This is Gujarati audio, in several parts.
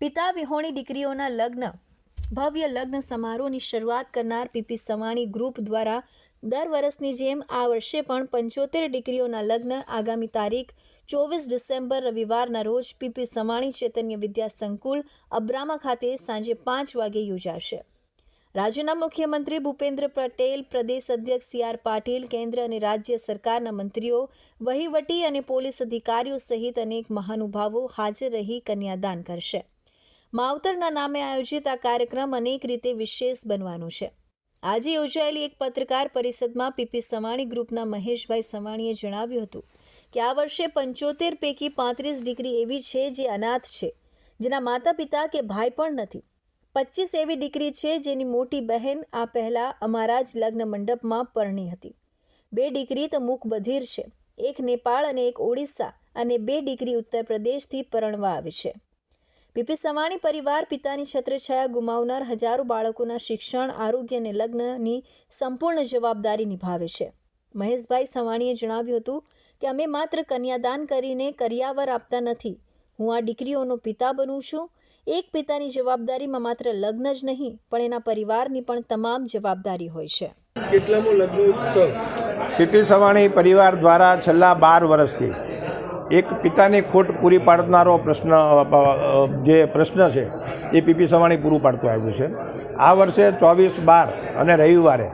પિતા વિહોણી દીકરીઓના લગ્ન. ભવ્ય લગ્ન સમારોહની શરૂઆત કરનાર પીપી સવાણી ગ્રુપ દ્વારા દર વર્ષની જેમ આ વર્ષે પણ પંચોતેર દીકરીઓના લગ્ન આગામી તારીખ ચોવીસ ડિસેમ્બર રવિવારના રોજ પીપી સવાણી ચૈતન્ય વિદ્યા સંકુલ, અબ્રામા ખાતે સાંજે પાંચ વાગે યોજાશે. રાજ્યના મુખ્યમંત્રી ભૂપેન્દ્ર પટેલ, પ્રદેશ અધ્યક્ષ સી આર પાટીલ, કેન્દ્ર અને રાજ્ય સરકારના મંત્રીઓ, વહીવટી અને પોલીસ અધિકારીઓ સહિત અનેક મહાનુભાવો હાજર રહી કન્યાદાન કરશે. માવતરના નામે આયોજિત આ કાર્યક્રમ અનેક રીતે વિશેષ બનવાનો છે. આજે યોજાયેલી એક પત્રકાર પરિષદમાં પીપી સવાણી ગ્રુપના મહેશભાઈ સવાણીએ જણાવ્યું હતું કે આ વર્ષે પંચોતેર પૈકી પાંત્રીસ ડિગ્રી એવી છે જે અનાથ છે, જેના માતા પિતા કે ભાઈ પણ નથી. પચીસ એવી ડિગ્રી છે જેની મોટી બહેન આ પહેલાં અમારા જ લગ્ન મંડપમાં પરણી હતી. બે ડિગ્રી તો મૂક બધીર છે, એક નેપાળ અને એક ઓડિશા અને બે ડિગ્રી ઉત્તર પ્રદેશથી પરણવા આવી છે. પીપી સવાણી પરિવાર પિતાની છત્રછાયા ગુમાવનાર હજારો બાળકોના શિક્ષણ આરોગ્ય અને લગ્નની સંપૂર્ણ જવાબદારી નિભાવે છે. મહેશભાઈ સવાણીએ જણાવ્યું હતું કે અમે માત્ર કન્યાદાન કરીને કરિયાવર આપતા નથી. હું આ દીકરીઓનો પિતા બનું છું. એક પિતાની જવાબદારીમાં માત્ર લગ્ન જ નહીં પણ એના પરિવારની પણ તમામ જવાબદારી હોય છે. કેટલામો લગ્નોત્સવ? પીપી સવાણી પરિવાર દ્વારા છેલ્લા બાર વર્ષથી એક પિતાની ખોટ પૂરી પાડનારો પ્રશ્ન જે પ્રશ્ન છે, એ પીપી સવાણી પૂરું પાડતું આવ્યું છે. આ વર્ષે ચોવીસ બાર અને રવિવારે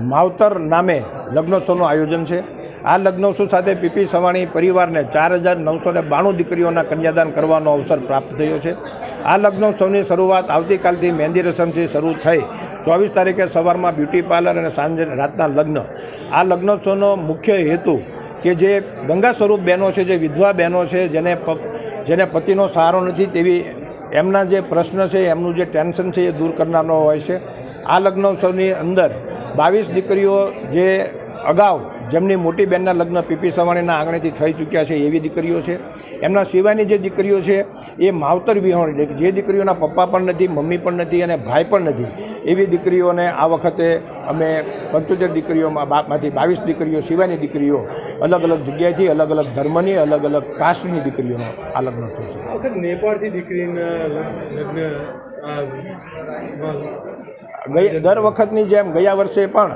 માવતર નામે લગ્નોત્સવનું આયોજન છે. આ લગ્નોત્સવ સાથે પીપી સવાણી પરિવારને ચાર હજાર નવસો ને બાણું દીકરીઓના કન્યાદાન કરવાનો અવસર પ્રાપ્ત થયો છે. આ લગ્નોત્સવની શરૂઆત આવતીકાલથી મહેંદી રસમથી શરૂ થઈ ચોવીસ તારીખે સવારમાં બ્યુટી પાર્લર અને સાંજે રાતના લગ્ન. આ લગ્નોત્સવનો મુખ્ય હેતુ કે જે ગંગા સ્વરૂપ બહેનો છે, જે વિધવા બહેનો છે, જેને જેને પતિનો સહારો નથી તેવી એમના જે પ્રશ્ન છે, એમનું જે ટેન્શન છે એ દૂર કરનારનો હોય છે. આ લગ્નોત્સવની અંદર બાવીસ દીકરીઓ જે અગાઉ જેમની મોટી બહેનના લગ્ન પીપી સવાણીના આંગણેથી થઈ ચૂક્યા છે એવી દીકરીઓ છે. એમના સિવાયની જે દીકરીઓ છે એ માવતર વિહોણી એટલે કે જે દીકરીઓના પપ્પા પણ નથી મમ્મી પણ નથી અને ભાઈ પણ નથી. એવી દીકરીઓને આ વખતે અમે પંચોતેર દીકરીઓમાં બાપમાંથી બાવીસ દીકરીઓ સિવાયની દીકરીઓ અલગ અલગ જગ્યાએથી અલગ અલગ ધર્મની અલગ અલગ કાસ્ટની દીકરીઓનો આ લગ્નોત્સવ છે. વખત નેપાળથી દીકરીના લગ્ન ગઈ દર વખતની જેમ ગયા વર્ષે પણ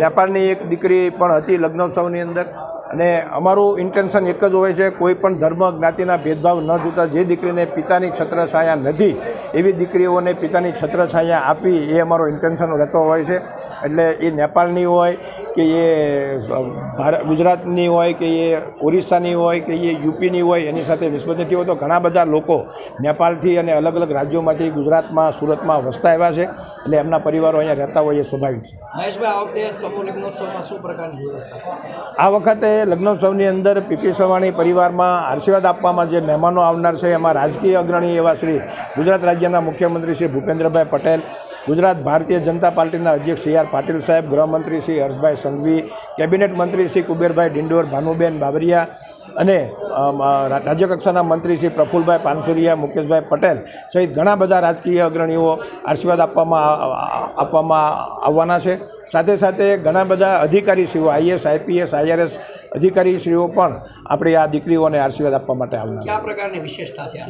નેપાળની એક દીકરી પણ હતી લગ્નોત્સવની અંદર. અને અમારું ઇન્ટેન્શન એક જ હોય છે, કોઈ પણ ધર્મ જ્ઞાતિના ભેદભાવ ન જોતા જે દીકરીને પિતાની છત્રછાયા નથી, એવી દીકરીઓને પિતાની છત્રછાયા આપી એ અમારો ઇન્ટેન્શન રહેતો હોય છે. એટલે એ નેપાળની હોય કે એ ભારત, ગુજરાતની હોય કે એ ઓરિસ્સાની હોય કે એ યુપીની હોય, એની સાથે નથી હોતો ઘણા બધા લોકો નેપાળથી અને અલગ અલગ રાજ્યોમાંથી ગુજરાતમાં, સુરતમાં વસતા આવ્યા છે. એટલે એમના પરિવારો અહીંયા રહેતા હોય એ સ્વાભાવિક છે. મહેશભાઈ, આ વખતે સમૂહ લગ્નોત્સવમાં શું પ્રકારની વ્યવસ્થા છે? આ વખતે લગ્નોત્સવની અંદર પીપી સવાણી પરિવારમાં આશીર્વાદ આપવામાં જે મહેમાનો આવનાર છે, એમાં રાજકીય અગ્રણી એવા શ્રી ગુજરાત રાજ્યના મુખ્યમંત્રી શ્રી ભૂપેન્દ્રભાઈ પટેલ ગુજરાત ભારતીય જનતા પાર્ટીના અધ્યક્ષ સી આર પાટીલ સાહેબ, ગૃહમંત્રી શ્રી હર્ષભાઈ સંઘવી, કેબિનેટ મંત્રી શ્રી કુબેરભાઈ ડિંડોર, ભાનુબેન બાબરિયા અને રાજ્યકક્ષાના મંત્રી શ્રી પ્રફુલભાઈ પાનસુરિયા, મુકેશભાઈ પટેલ સહિત ઘણા બધા રાજકીય અગ્રણીઓ આશીર્વાદ આપવામાં આપવામાં આવવાના છે. સાથે સાથે ઘણા બધા અધિકારીશ્રીઓ, આઈએસ, આઈપીએસ, આઈઆરએસ અધિકારીશ્રીઓ પણ આપણી આ દીકરીઓને આશીર્વાદ આપવા માટે આવનાર કયા પ્રકારની વિશેષતા છે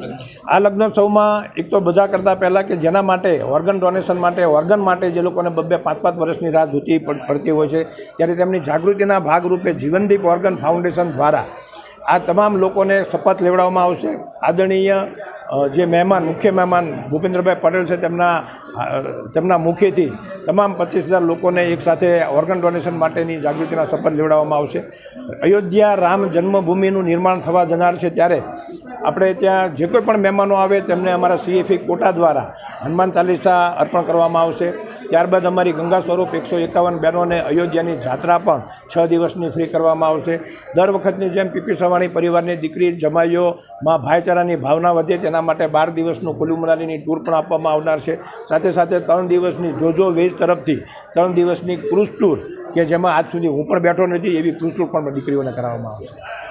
આ લગ્ન સૌમાં લગ્નોત્સવમાં એક તો બધા કરતાં પહેલાં કે જેના માટે ઓર્ગન ડોનેશન માટે ઓર્ગન માટે જે લોકોને બબ્બે પાંચ પાંચ વર્ષની રાહ જોતી પડતી હોય છે ત્યારે તેમની જાગૃતિના ભાગરૂપે જીવનદીપ ઓર્ગન ફાઉન્ડેશન દ્વારા આ તમામ લોકોને શપથ લેવડાવવામાં આવશે. આદરણીય જે મહેમાન, મુખ્ય મહેમાન ભૂપેન્દ્રભાઈ પટેલ છે, તેમના તેમના મુખેથી તમામ પચીસ હજાર લોકોને એકસાથે ઓર્ગન ડોનેશન માટેની જાગૃતિના શપથ લેવડાવવામાં આવશે. અયોધ્યા રામ જન્મભૂમિનું નિર્માણ થવા જનાર છે ત્યારે આપણે ત્યાં જે કોઈ પણ મહેમાનો આવે તેમને અમારા સીએફઈ કોટા દ્વારા હનુમાન ચાલીસા અર્પણ કરવામાં આવશે. ત્યારબાદ અમારી ગંગા સ્વરૂપ એકસો એકાવન બહેનોને અયોધ્યાની જાત્રા પણ છ દિવસની ફ્રી કરવામાં આવશે. દર વખતની જેમ પીપી સવાણી પરિવારની દીકરી જમાઈઓમાં ભાઈચારાની ભાવના વધે તેના માટે બાર દિવસનું કુલુ મનાલીની ટૂર પણ આપવામાં આવનાર છે. સાથે સાથે ત્રણ દિવસની જોજો વેજ તરફથી ત્રણ દિવસની ક્રુઝ ટૂર કે જેમાં આજ સુધી હું પણ બેઠો નથી એવી ક્રુઝ ટૂર પણ દીકરીઓને કરાવવામાં આવશે.